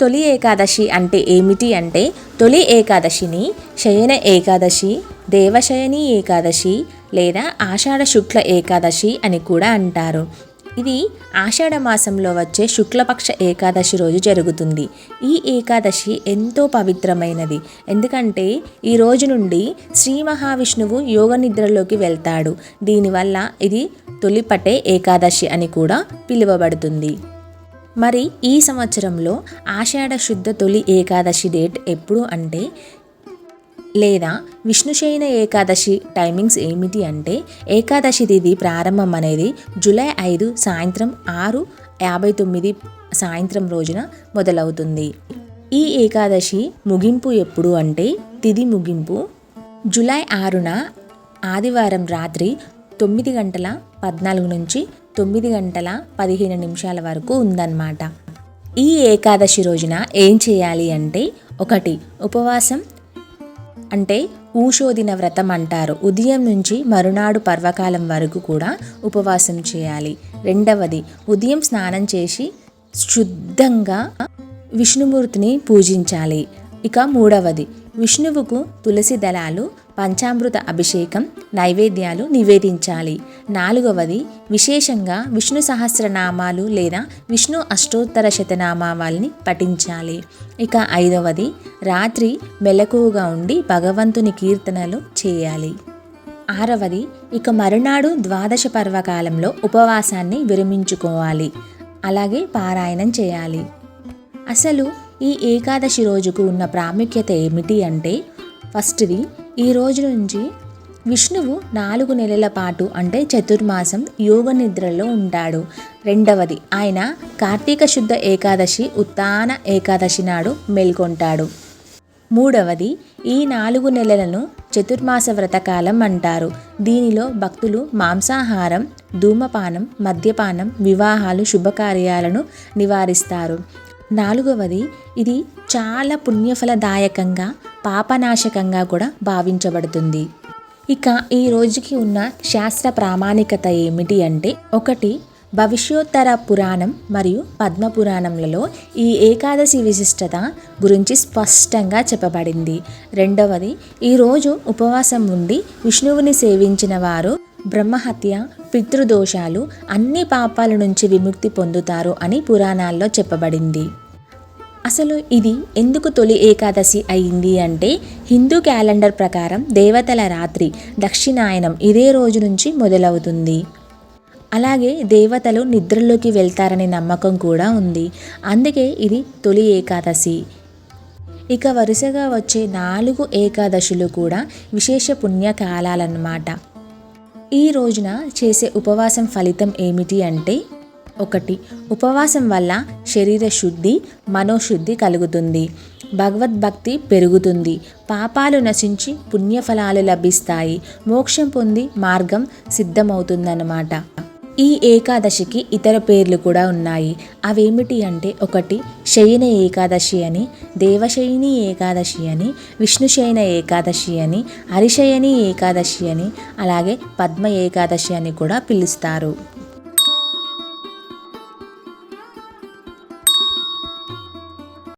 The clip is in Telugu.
తొలి ఏకాదశి అంటే ఏమిటి అంటే తొలి ఏకాదశిని శయన ఏకాదశి దేవశయని ఏకాదశి లేదా ఆషాఢ శుక్ల ఏకాదశి అని కూడా అంటారు. ఇది ఆషాఢ మాసంలో వచ్చే శుక్లపక్ష ఏకాదశి రోజు జరుగుతుంది. ఈ ఏకాదశి ఎంతో పవిత్రమైనది. ఎందుకంటే ఈ రోజు నుండి శ్రీ మహావిష్ణువు యోగ నిద్రలోకి వెళ్తాడు. దీనివల్ల ఇది తొలిపటే ఏకాదశి అని కూడా పిలువబడుతుంది. మరి ఈ సంవత్సరంలో ఆషాఢ శుద్ధ తొలి ఏకాదశి డేట్ ఎప్పుడు అంటే లేదా విష్ణుశయన ఏకాదశి టైమింగ్స్ ఏమిటి అంటే ఏకాదశి తిథి ప్రారంభం అనేది జూలై ఐదు సాయంత్రం ఆరు యాభై తొమ్మిది సాయంత్రం రోజున మొదలవుతుంది. ఈ ఏకాదశి ముగింపు ఎప్పుడు అంటే తిది ముగింపు జూలై ఆరున ఆదివారం రాత్రి తొమ్మిది గంటల పద్నాలుగు నుంచి తొమ్మిది గంటల పదిహేను నిమిషాల వరకు ఉందన్నమాట. ఈ ఏకాదశి రోజున ఏం చేయాలి అంటే ఒకటి ఉపవాసం అంటే ఊషోదిన వ్రతం అంటారు. ఉదయం నుంచి మరునాడు పర్వకాలం వరకు కూడా ఉపవాసం చేయాలి. రెండవది ఉదయం స్నానం చేసి శుద్ధంగా విష్ణుమూర్తిని పూజించాలి. ఇక మూడవది విష్ణువుకు తులసి దళాలు పంచామృత అభిషేకం నైవేద్యాలు నివేదించాలి. నాలుగవది విశేషంగా విష్ణు సహస్రనామాలు లేదా విష్ణు అష్టోత్తర శతనామాలని పఠించాలి. ఇక ఐదవది రాత్రి మెలకువగా ఉండి భగవంతుని కీర్తనలు చేయాలి. ఆరవది ఇక మరునాడు ద్వాదశ పర్వకాలంలో ఉపవాసాన్ని విరమించుకోవాలి. అలాగే పారాయణం చేయాలి. అసలు ఈ ఏకాదశి రోజుకు ఉన్న ప్రాముఖ్యత ఏమిటి అంటే ఫస్ట్ది ఈ రోజు నుంచి విష్ణువు నాలుగు నెలల పాటు అంటే చతుర్మాసం యోగ నిద్రలో ఉంటాడు. రెండవది ఆయన కార్తీక శుద్ధ ఏకాదశి ఉత్తాన ఏకాదశి నాడు మేల్కొంటాడు. మూడవది ఈ నాలుగు నెలలను చతుర్మాస వ్రతకాలం అంటారు. దీనిలో భక్తులు మాంసాహారం ధూమపానం మద్యపానం వివాహాలు శుభకార్యాలను నివారిస్తారు. నాలుగవది ఇది చాలా పుణ్యఫలదాయకంగా పాపనాశకంగా కూడా భావించబడుతుంది. ఇక ఈ రోజుకి ఉన్న శాస్త్ర ప్రామాణికత ఏమిటి అంటే ఒకటి భవిష్యోత్తర పురాణం మరియు పద్మ పురాణంలలో ఈ ఏకాదశి విశిష్టత గురించి స్పష్టంగా చెప్పబడింది. రెండవది ఈరోజు ఉపవాసం ఉండి విష్ణువుని సేవించిన వారు బ్రహ్మహత్య పితృదోషాలు అన్ని పాపాల నుంచి విముక్తి పొందుతారు అని పురాణాల్లో చెప్పబడింది. అసలు ఇది ఎందుకు తొలి ఏకాదశి అయింది అంటే హిందూ క్యాలెండర్ ప్రకారం దేవతల రాత్రి దక్షిణాయనం ఇదే రోజు నుంచి మొదలవుతుంది. అలాగే దేవతలు నిద్రలోకి వెళ్తారనే నమ్మకం కూడా ఉంది. అందుకే ఇది తొలి ఏకాదశి. ఇక వరుసగా వచ్చే నాలుగు ఏకాదశులు కూడా విశేష పుణ్యకాలాలన్నమాట. ఈ రోజున చేసే ఉపవాసం ఫలితం ఏమిటి అంటే ఒకటి. ఉపవాసం వల్ల శరీర శుద్ధి మనోశుద్ధి కలుగుతుంది. భగవద్భక్తి పెరుగుతుంది. పాపాలు నశించి పుణ్యఫలాలు లభిస్తాయి. మోక్షం పొంది మార్గం సిద్ధమవుతుందన్నమాట. ఈ ఏకాదశికి ఇతర పేర్లు కూడా ఉన్నాయి. అవేమిటి అంటే ఒకటి శయన ఏకాదశి అని దేవశయని ఏకాదశి అని విష్ణుశయన ఏకాదశి అని హరిశయని ఏకాదశి అని అలాగే పద్మ ఏకాదశి అని కూడా పిలుస్తారు.